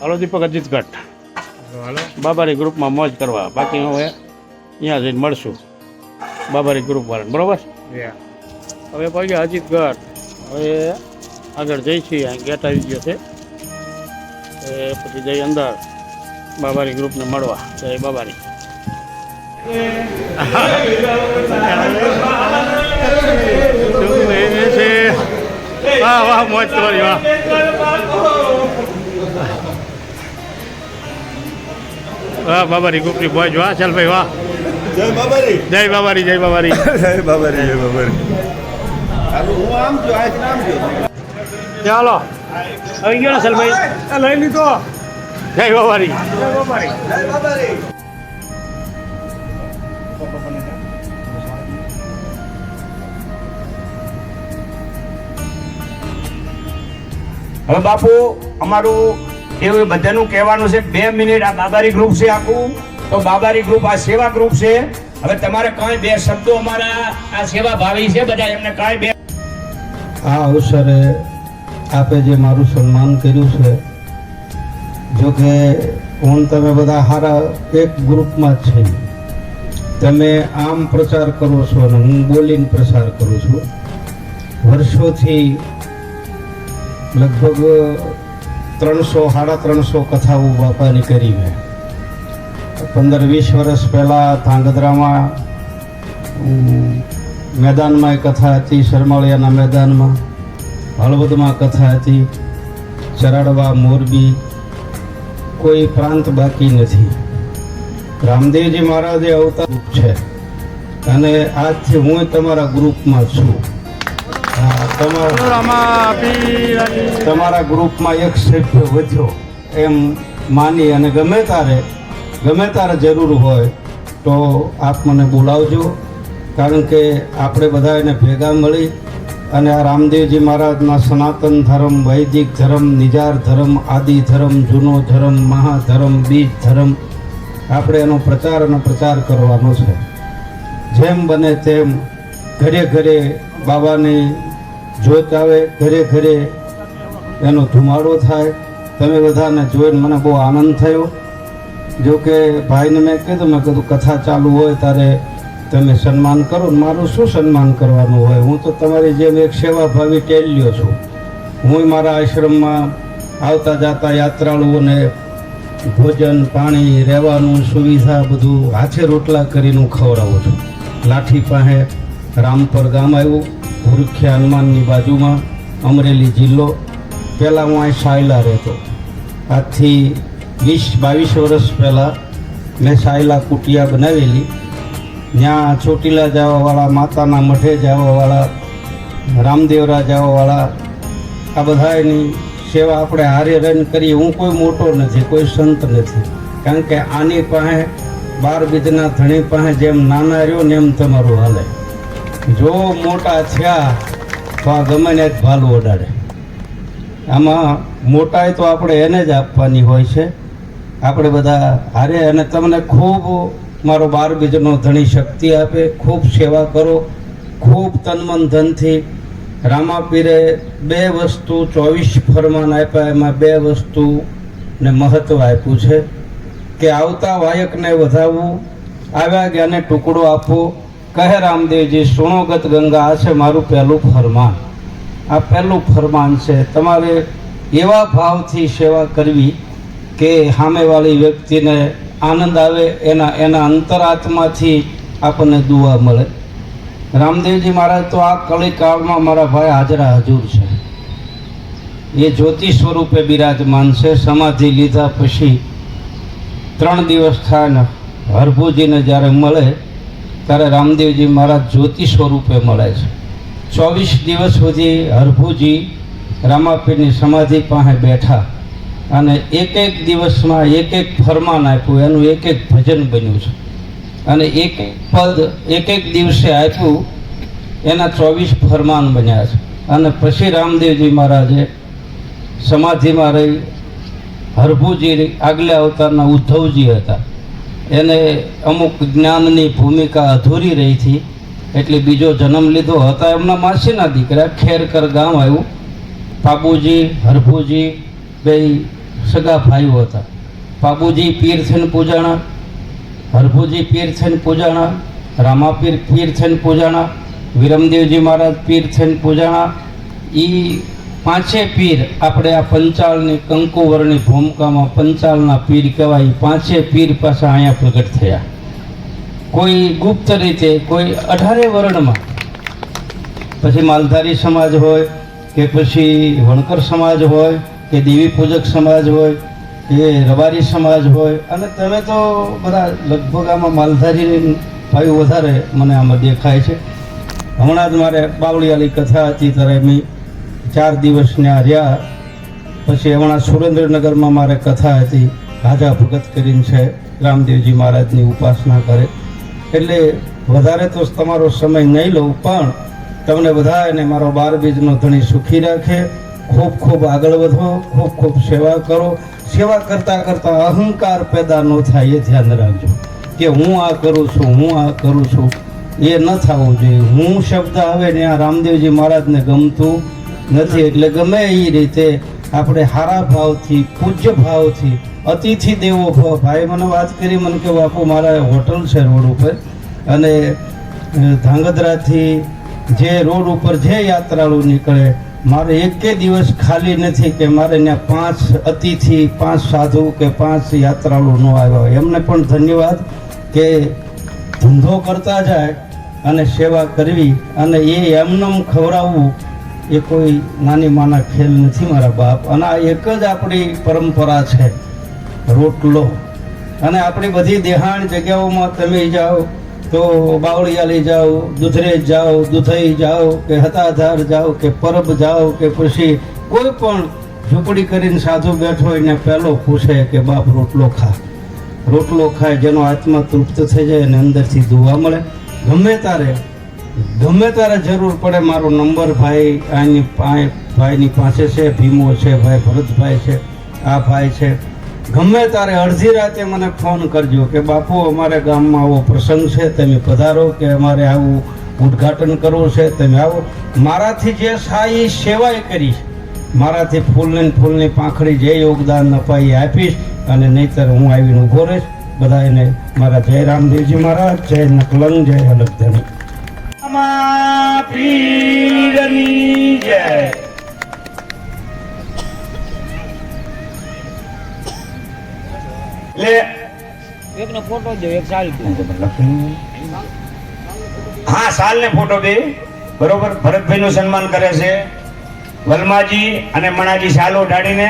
હાલો દીપક અજીતગઢ હાલો બાબારી ગ્રુપમાં મોજ કરવા. બાકી હું અહીંયા જઈને મળશું. બાબારી ગ્રુપ વાળા બરોબર? હવે હવે અજીત અજીતગઢ હવે આગળ જઈશું અહીં ગેટ આવી ગયો છે. એ પછી જઈ અંદર બાબારી ગ્રુપને મળવા. જય બાબારી. વાહ વાહ મોજ તમારી વાહ. વાહ બાબારી ગ્રુપની મોજ વાહ ચાલ ભાઈ વાહ. જય બાબારી. જય બાબારી જય બાબારી. જય બાબારી જય બાબારી. ચાલો આવી ગયો સલભાઈ લઈ લીધો. જય બાબારી. જય બાબારી. જય બાબારી. હવે બાપુ અમારું એવું બધાનું કહેવાનું છે, બે મિનિટ આ બાબારી ગ્રુપ છે આખું. તો બાબારી ગ્રુપ આ સેવા ગ્રુપ છે. હવે તમારે કઈ બે શબ્દો અમારા આ સેવા ભાવી છે બધા, એમને કઈ બે આ અવસરે આપે જે મારું સન્માન કર્યું છે, જો કે હું તમે બધા હારા એક ગ્રુપમાં જ છે તમે આમ પ્રચાર કરો છો અને હું બોલીને પ્રચાર કરું છું. વર્ષોથી લગભગ ત્રણસો, સાડા ત્રણસો કથાઓ બાપાની કરી મેં પંદર, વીસ વર્ષ પહેલાં ધાંગધ્રામાં મેદાનમાં મેદાનમાં કથા હતી, શરમાળિયાના મેદાનમાં. હળવદમાં કથા હતી, ચરાડવા, મોરબી, કોઈ પ્રાંત બાકી નથી. રામદેવજી મહારાજે અવતાર છે. અને આજથી હું તમારા ગ્રુપમાં છું. તમારા ગ્રુપમાં એક સભ્ય વધ્યો. એમ માની અને ગમે તારે ગમે તારે જરૂર હોય તો આપ મને બોલાવજો. કારણ કે આપણે બધા એને ભેગા મળી અને આ રામદેવજી મહારાજના સનાતન ધર્મ, વૈદિક ધર્મ, નિજાર ધર્મ, આદિ ધર્મ, જૂનો ધર્મ, મહાધર્મ, બીજ ધર્મ, આપણે એનો પ્રચાર અને પ્રચાર કરવાનો છે. જેમ બને તેમ ઘરે ઘરે બાબાની જોત આવે ઘરે ઘરે એનો ધુમાડો થાય. તમે બધાને જોઈને મને બહુ આનંદ થયો. જો કે ભાઈને મેં કીધું મેં કીધું, કથા ચાલુ હોય ત્યારે તમે સન્માન કરો મારું શું સન્માન કરવાનું હોય? હું તો તમારી જેમ એક સેવાભાવી ટેલ્યો છું. હું મારા આશ્રમમાં આવતા જતા યાત્રાળુઓને ભોજન, પાણી, રહેવાનું સુવિધા બધું હાથે રોટલા કરીને ખવડાવું છું. લાઠી પાસે રામપર ગામ આવ્યું. ભૂરખ્યા હનુમાનની બાજુમાં અમરેલી જિલ્લો. પહેલાં હું અહીં સાયલા રહેતો. આજથી વીસ, બાવીસ વર્ષ પહેલાં મેં સાયલા કુટિયા બનાવેલી. ત્યાં ચોટીલા જવાવાળા, માતાના મઠે જવાવાળા, રામદેવરા જવાવાળા, આ બધાની સેવા આપણે હારે રન કરીએ. હું કોઈ મોટો નથી, કોઈ સંત નથી. કારણ કે આની પાસે બાર બીજના ધણી પાસે જેમ નાના રહ્યો ને એમ તમારું હાલે. જો મોટા થયા તો આ ગમે ને ભાલું ઓડાડે આમાં મોટાઈ તો આપણે એને જ આપવાની હોય છે. આપણે બધા હારે અને તમને ખૂબ મારો બાર બીજનો ધણી શક્તિ આપે, ખૂબ સેવા કરો, ખૂબ તનમન ધનથી રામાપીરે બે વસ્તુ ચોવીસ ફરમાન આપ્યા, એમાં બે વસ્તુને મહત્ત્વ આપ્યું છે કે આવતા વાયકને વધાવવું, આવ્યા જ્ઞાને ટુકડો આપવો કહે રામદેવજી સુણોગત ગંગા, આ છે મારું પહેલું ફરમાન. આ પહેલું ફરમાન છે. તમારે એવા ભાવથી સેવા કરવી કે સામેવાળી વ્યક્તિને આનંદ આવે, એના એના અંતરાત્માથી આપણને દુઆ મળે. રામદેવજી મહારાજ, તો આ કળી કાળમાં મારા ભાઈ હાજરા હજુર છે. એ જ્યોતિ સ્વરૂપે બિરાજમાન છે. સમાધિ લીધા પછી ત્રણ દિવસ થાય ને હરભુજીને જ્યારે મળે ત્યારે રામદેવજી મહારાજ જ્યોતિ સ્વરૂપે મળે છે. ચોવીસ દિવસ સુધી હરભુજી રામાપીરની સમાધિ પાસે બેઠા અને એક એક દિવસમાં એક એક ફરમાન આપ્યું. એનું એક એક ભજન બન્યું છે. અને એક એક પદ એક એક દિવસે આપ્યું. એના ચોવીસ ફરમાન બન્યા છે. અને પછી રામદેવજી મહારાજે સમાધિમાં રહી. હરભુજી આગલા અવતારના ઉદ્ધવજી હતા. એને અમુક જ્ઞાનની ભૂમિકા અધૂરી રહી હતી. એટલે બીજો જન્મ લીધો હતા. એમના માસીના દીકરા ખેરકર ગામ આવ્યું. પાબુજી, હરભુજી બે સગા ભાઈઓ હતા. પાબુજી પીર થઈને પૂજાણા, હરભુજી પીર થઈને પૂજાણા રામાપીર પીર થઈને પૂજાણા, વિરમદેવજી મહારાજ પીર થઈને પૂજાણા. એ પાંચે પીર. આપણે આ પંચાળની કંકુવરની ભૂમિકામાં પંચાળના પીર કહેવાય. પાંચે પીર પાછા અહીંયા પ્રગટ થયા. કોઈ ગુપ્ત રીતે, કોઈ અઢારે વર્ણમાં. પછી માલધારી સમાજ હોય, કે પછી વણકર સમાજ હોય, કે દેવી પૂજક સમાજ હોય, કે રબારી સમાજ હોય. અને તમે તો બધા લગભગ આમાં માલધારી ભાઈ વધારે મને આમાં દેખાય છે. હમણાં જ મારે બાવળીવાળી કથા હતી ત્યારે મેં ચાર દિવસ ત્યાં રહ્યા પછી હમણાં સુરેન્દ્રનગરમાં મારે કથા હતી, રાજા ભગત કરીને છે, રામદેવજી મહારાજની ઉપાસના કરે. એટલે વધારે તો તમારો સમય નહીં લઉં, પણ તમને બધાને મારો બાર બીજનો ધણી સુખી રાખે, ખૂબ ખૂબ આગળ વધો, ખૂબ ખૂબ સેવા કરો. સેવા કરતાં કરતાં અહંકાર પેદા ન થાય એ ધ્યાન રાખજો. કે હું આ કરું છું, હું આ કરું છું, એ ન થવું જોઈએ. હું શબ્દ આવે ને આ રામદેવજી મહારાજને ગમતું નથી. એટલે ગમે એ રીતે આપણે હારા ભાવથી, પૂજ્ય ભાવથી, અતિથિ દેવો ભવ. ભાઈ મને વાત કરી, મને કે બાપુ, મારા હોટલ છે રોડ ઉપર. અને ધાંગધ્રાથી જે રોડ ઉપર જે યાત્રાળુ નીકળે, મારે એકે દિવસ ખાલી નથી કે મારે ત્યાં પાંચ અતિથિ, પાંચ સાધુ કે પાંચ યાત્રાળુ ન આવ્યા હોય. એમને પણ ધન્યવાદ કે ધંધો કરતા જાય અને સેવા કરવી અને એ એમનેમ ખવડાવવું એ કોઈ નાની માના ખેલ નથી મારા બાપ. અને આ એક જ આપણી પરંપરા છે, રોટલો. અને આપણી બધી દેહાણ જગ્યાઓમાં તમે જાઓ તો બાવળિયાલી જાઓ, દુધરેજ જાઓ, દુધઈ જાઓ, કે હતાધાર જાઓ, કે પરબ જાઓ, કે પછી કોઈ પણ ઝૂંપડી કરીને સાધુ બેઠો હોય ને પહેલો પૂછે કે, બાપ, રોટલો ખા. રોટલો ખાય, જેનો આત્મા તૃપ્ત થઈ જાય અને અંદરથી ધોવા મળે. ગમે તારે ગમે તારે જરૂર પડે, મારો નંબર ભાઈ, આની ભાઈની પાસે છે, ભીમો છે, ભાઈ ભરતભાઈ છે, આ ભાઈ છે. ગમે તારે અડધી રાતે મને ફોન કરજો કે, બાપુ, અમારે ગામમાં આવો પ્રસંગ છે, તમે પધારો કે અમારે આવું ઉદ્ઘાટન કરવું છે, તમે આવો. મારાથી જે સારી સેવાય કરીશ મારાથી ફૂલને ફૂલની પાંખડી જે યોગદાન અપાઈ આપીશ અને નહીતર હું આવીને ઊભો રહીશ. બધાને મારા જય રામદેવજી મહારાજ, જય નકલંગ, જય અલગધણી રામા પીરની જય લે એકનો ફોટો દે એક સારી હા સાલ ને ફોટો દે. બરોબર? ભરતભાઈ નું સન્માન કરે છે. વલમાજી અને મણાજી સાલો ઢાળીને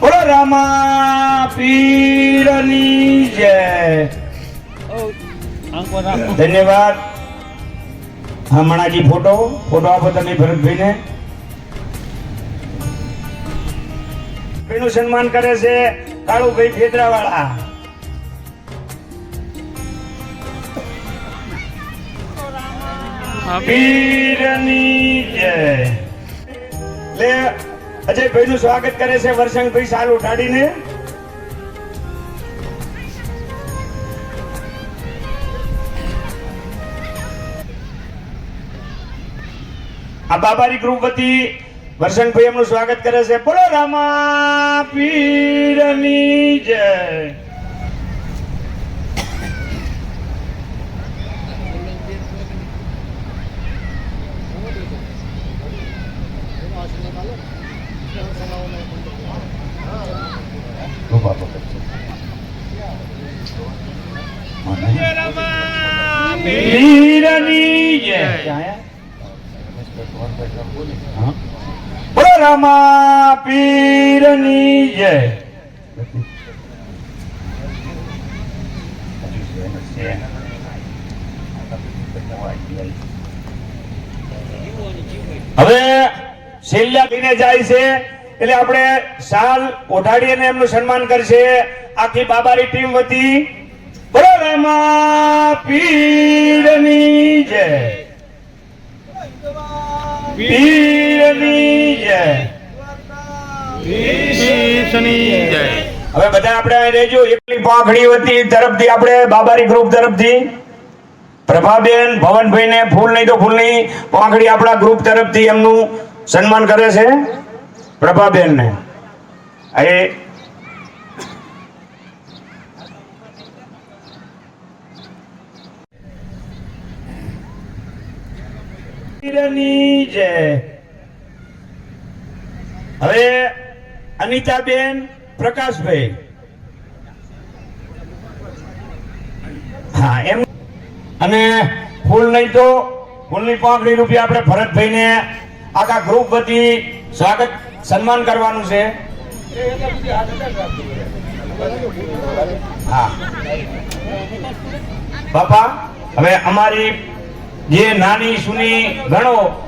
બોલો રામા પીરની જય. ધન્યવાદ. હા મણાજી ફોટો ફોટો આપો તમે ભરતભાઈને. નું સન્માન કરે છે કાળુભાઈ ફેદરાવાળા પીરની જય. લે અજયભાઈ નું સ્વાગત કરે છે વર્ષંગભાઈ સારું ઉઠાડીને. આ બાબારી ગ્રુપ વતી વર્ષંગભાઈ એમનું સ્વાગત કરે છે. બોલો રામા પીરની જય પીરની જય બોલો રામા પીરની જય હવે છેલ્લા પીને જાય છે એટલે આપણે સાલ ઓઢાડી અને એમનું સન્માન કરશે. આખી બાબારી ટીમ વતી બરોબર પીરની જય પીરની જય હવે બધા આપણે રહેજો. એકલી પાંખડી હતી તરફથી આપણે બાબારી ગ્રુપ તરફથી. પ્રભાબેન ભવનભાઈ ને ફૂલ નહીં તો ફૂલ નહીં પાંખડી આપણા ગ્રુપ તરફથી એમનું સન્માન કરે છે. પ્રભાબેન ને એ હવે અનિતાબેન પ્રકાશભાઈ. હા, એમ. અને ફૂલ નહીં તો ફૂલની પાંખડી રૂપિયા આપણે ભરતભાઈને આખા ગ્રુપ વતી સ્વાગત, સન્માન કરવાનું છે. હા. બાપા, હવે અમારી જે નાની સુની ગણો,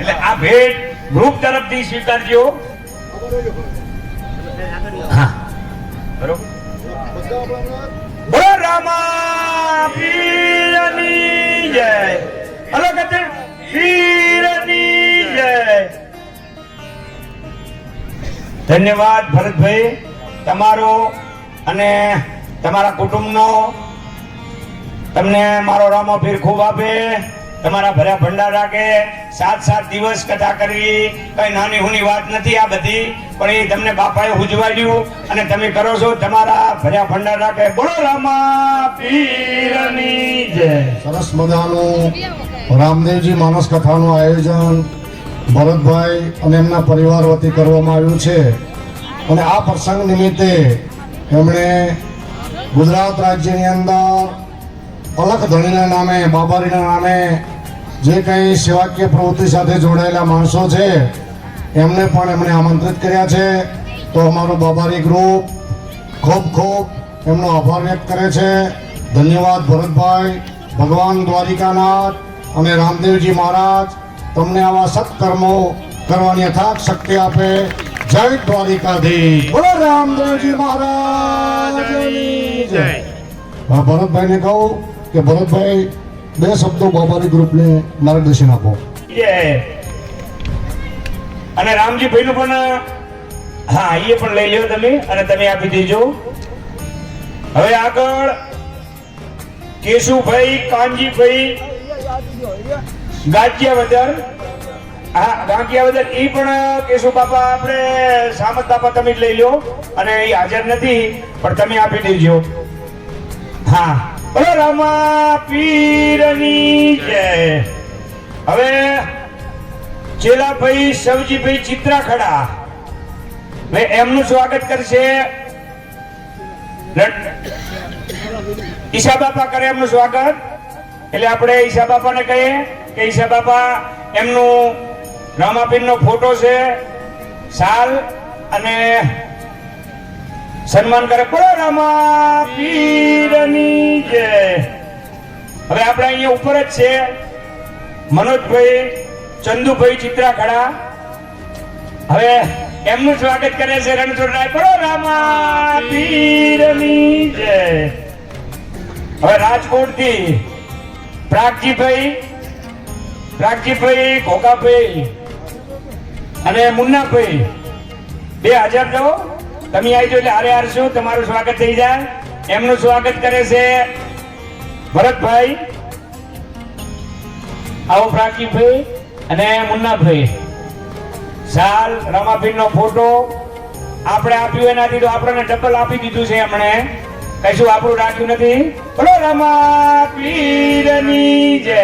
એટલે આ ભેટ ગ્રુપ તરફથી સ્વીકારજો. ધન્યવાદ ભરતભાઈ તમારો અને તમારા કુટુંબનો. તમને મારો રામો પીર ખૂબ આપે. તમારા ભર્યા ભંડાર રાખે સાત સાત દિવસ કથા કરવી, કઈ નાની હુની વાત નથી આ બધી, પણ એ તમને બાપાએ ઉજવાડ્યું અને તમે કરો છો તમારા ભર્યા ભંડાર રાખે બોલો રામા પીરની જય. સરસ મજાનું રામદેવજી માનસ કથાનું આયોજન ભરતભાઈ અને એમના પરિવાર વતી કરવામાં આવ્યું છે. અને આ પ્રસંગ નિમિત્તે એમણે ગુજરાત રાજ્યની અંદર અલખ ધણીના નામે, બાબારીના નામે જે કંઈ સેવાકીય પ્રવૃત્તિ સાથે જોડાયેલા માણસો છે એમને પણ એમણે આમંત્રિત કર્યા છે. તો અમારું બાબારી ગ્રુપ ખૂબ ખૂબ એમનો આભાર વ્યક્ત કરે છે. ધન્યવાદ ભરતભાઈ ભગવાન દ્વારિકાનાથ અને રામદેવજી મહારાજ. તમને આવા સત્કર્મો કરવાની અથાગ શક્તિ આપે. જય દ્વારિકાધી બોલો રામદેવજી મહારાજ. ભરતભાઈને કહું કે ભરતભાઈ બે શબ્દો બાબાની ગ્રુપને માર્ગદર્શન આપો. અને રામજી નું પણ, હા, એ પણ લઈ લ્યો તમે, અને તમે આપી દેજો. હવે આગળ, કેશુભાઈ, કાનજીભાઈ ગાજિયાવદર હા ગાંકિયાવદર એ પણ, કેશુ બાપા, આપણે સામત બાપા તમે જ લઈ લો અને એ હાજર નથી, પણ તમે આપી દેજો. હા. રામા પીરની જય. હવે ચેલાભાઈ સવજીભાઈ ચિત્રાખડા હવે એમનું સ્વાગત કરશે. ઈશા બાપા કરે એમનું સ્વાગત. એટલે આપણે ઈશા બાપાને કહીએ કે ઈશા બાપા, એમનું રામાપીરનો ફોટો છે. શાલ અને સન્માન કરે બોલો રામા પીરની જય. હવે આપણે અહીંયા ઉપર જ છે. મનોજભાઈ, ચંદુભાઈ ચિત્રાખડા. હવે એમનું સ્વાગત કરે છે રણછોડરાય બોલો રામા પીરની જય. હવે રાજકોટથી પ્રાગજીભાઈ પ્રાગજીભાઈ ઘોકાભાઈ અને મુન્નાભાઈ. બે હાજર દો તમે આવી એટલે હારે હાર શું? તમારું સ્વાગત થઈ જાય. એમનું સ્વાગત કરે છે ભરતભાઈ, આવો પ્રાકીભાઈ અને મુન્નાભાઈ. શાલ રામાપીર નો ફોટો આપણે આપ્યું એનાથી તો આપણને ડબલ આપી દીધું છે એમણે. કશું આપણું રાખ્યું નથી. બોલો રામા પીરની જય.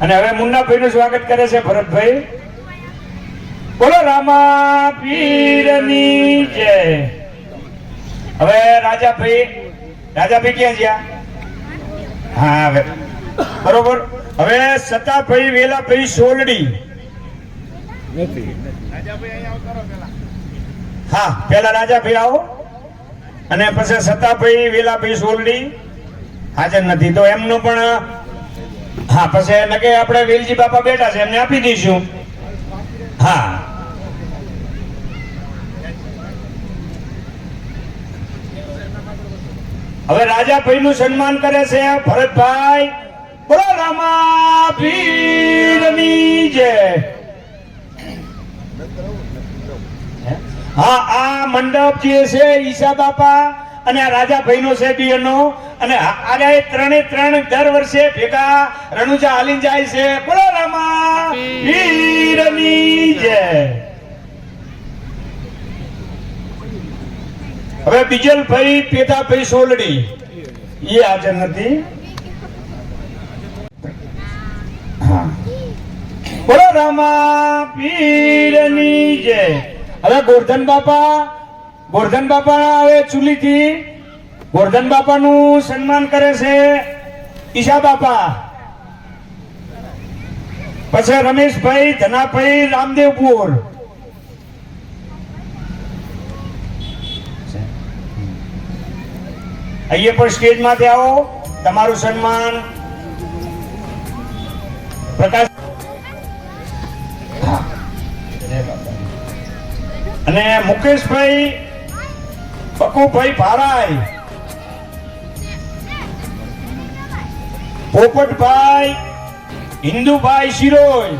અને હવે મુન્નાભાઈ નું સ્વાગત કરે છે ભરતભાઈ. બોલો રામા પીરની જય. હવે રાજાભાઈ રાજાભાઈ ક્યાં ગયા? હા હવે. બરોબર. હવે સતાભાઈ વેલાભાઈ સોલડી. હા પેલા રાજાભાઈ આવો. અને પછી સતાભાઈ વેલાભાઈ સોલડી. હાજર નથી. તો એમનું પણ હા પછી નકે આપણે વેલજી બાપા બેઠા છે એમને આપી દઈશું. હા. હવે રાજાભાઈ નું સન્માન કરે છે ભરતભાઈ. બોલો રામા પીરની જય. હા? આ મંડપ જે છે, ઈશા બાપા અને આ રાજાભાઈ નો છે બિયરનો. અને આ આ એ ત્રણે ત્રણ દર વર્ષે ભેગા રણુજા હાલી જાય છે. બોલો રામા પીરની જય. હવે બીજલભાઈ પેતાભાઈ સોલડી. એ હાજર નથી. બોલો રામા, પીરની જય હવે ગોરધન બાપા ગોરધન બાપા આવે ચૂલીથી. ગોરધન બાપાનું સન્માન કરે છે ઈશા બાપા. પછી રમેશભાઈ, ધનાભાઈ, રામદેવપુર. અહીંયા પણ સ્ટેજમાંથી આવો. તમારું સન્માન અને મુકેશભાઈ પકુભાઈ ભારાઈ પોપટભાઈ હિન્દુભાઈ શિરોઈ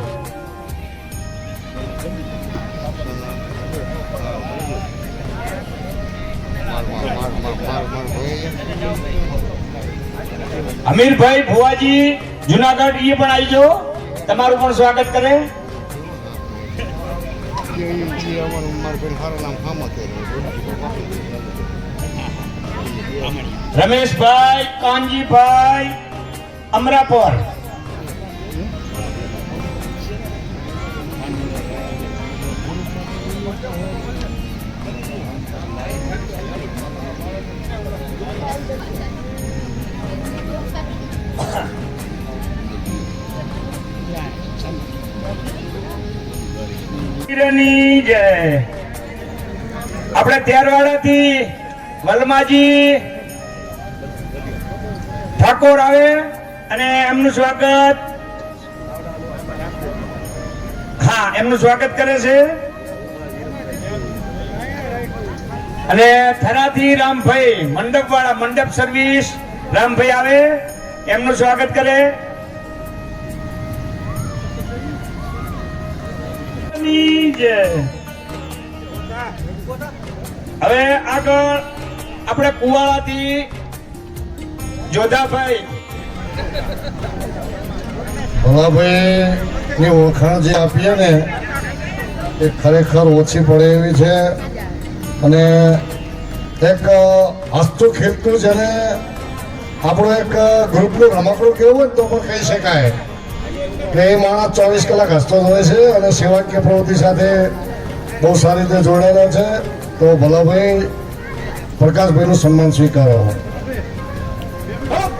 અમીરભાઈ ભુવાજી જુનાગઢ એ પણ આવી જાઓ. તમારું પણ સ્વાગત કરે. રમેશભાઈ કાનજીભાઈ અમરાપર. વીરની જય. આપણે તેરવાડાથી વલમાજી ઠાકોર આવે અને એમનું સ્વાગત. હા, એમનું સ્વાગત કરે છે. અને થરાથી રામભાઈ મંડપ વાળા મંડપ સર્વિસ રામભાઈ આવે, એમનું સ્વાગત કરે. ની. હવે આગળ આપણે કુવાડાથી જોધાભાઈ. ભલાભાઈની ઓળખાણ જે આપીએ ને, એ ખરેખર ઓછી પડે એવી છે. અને એક હસતું ખેલતું જેને આપણું એક ગ્રુપનું રમકડું કેવું હોય તો પણ કહી શકાય. કે એ માણસ ચોવીસ કલાક હસતો હોય છે અને સેવાકીય પ્રવૃત્તિ સાથે બહુ સારી રીતે જોડાયેલા છે. તો ભલાભાઈ, પ્રકાશભાઈનું સન્માન સ્વીકારો.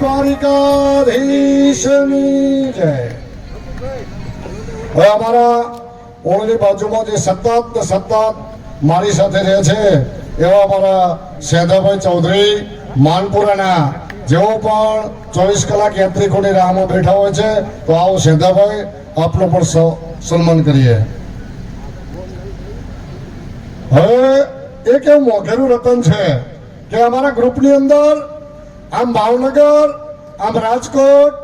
દ્વારિકાધીશની જય. હવે અમારા ઓળની બાજુમાં જે સતત સતત મારી સાથે રહે છે, એવા અમારા સેદાભાઈ ચૌધરી, માનપુરાના જેઓ પણ ચોવીસ કલાક યાત્રિકોની રાહમાં બેઠા હોય છે, તો આવો સેદાભાઈ આપનો પણ સન્માન કરીએ. હવે, એક એવું મોઘેરું રતન છે કે અમારા ગ્રુપની અંદર આમ ભાવનગર, આમ રાજકોટ,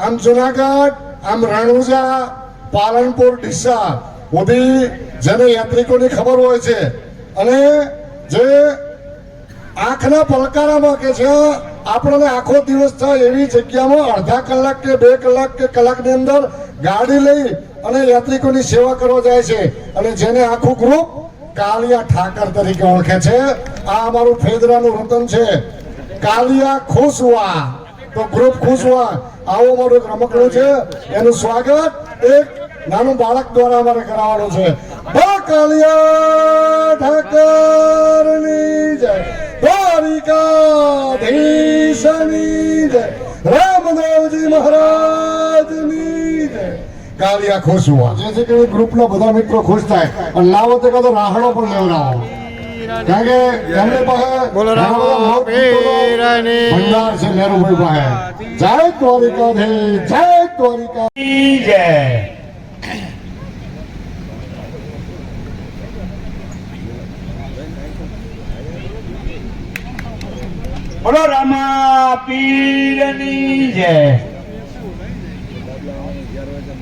આમ જુનાગઢ, આમ રણુજા, પાલનપુર, ડીસા બધી જેને યાત્રિકોની ખબર હોય છે. અને જે આંખના પલકારામાં કે છે આપણને આખો દિવસ થાય એવી જગ્યામાં અડધા કલાક કે બે કલાક કે કલાકની અંદર ગાડી લઈ અને યાત્રિકોની સેવા કરવા જાય છે. અને જેને આખું ગ્રુપ કાલિયા ઠાકર તરીકે ઓળખે છે. આ અમારું ફેદરાનું રતન છે. કાલિયા ખુશ હુઆ તો ગ્રુપ ખુશ હોવા આવું અમારું એક રમકડું છે. એનું સ્વાગત એક નાનું બાળક દ્વારા અમારે કરાવવાનું છે. બા કાલિયા ઠાકરની જય. જય રામદેવજી મહારાજની જય કાલિયા ખુશ હુઆ જેથી કરીને ગ્રુપના બધા મિત્રો ખુશ થાય અને લાવો તો કાં તો રાહડો પણ લેવડાવો કારણ કે એમની પાસે બોલો રામ. ભંડાર છે મેરુભાઈ પાસે જય દ્વારિકાધીશ જય દ્વારિકા જય બોલો રામા પીરની જય.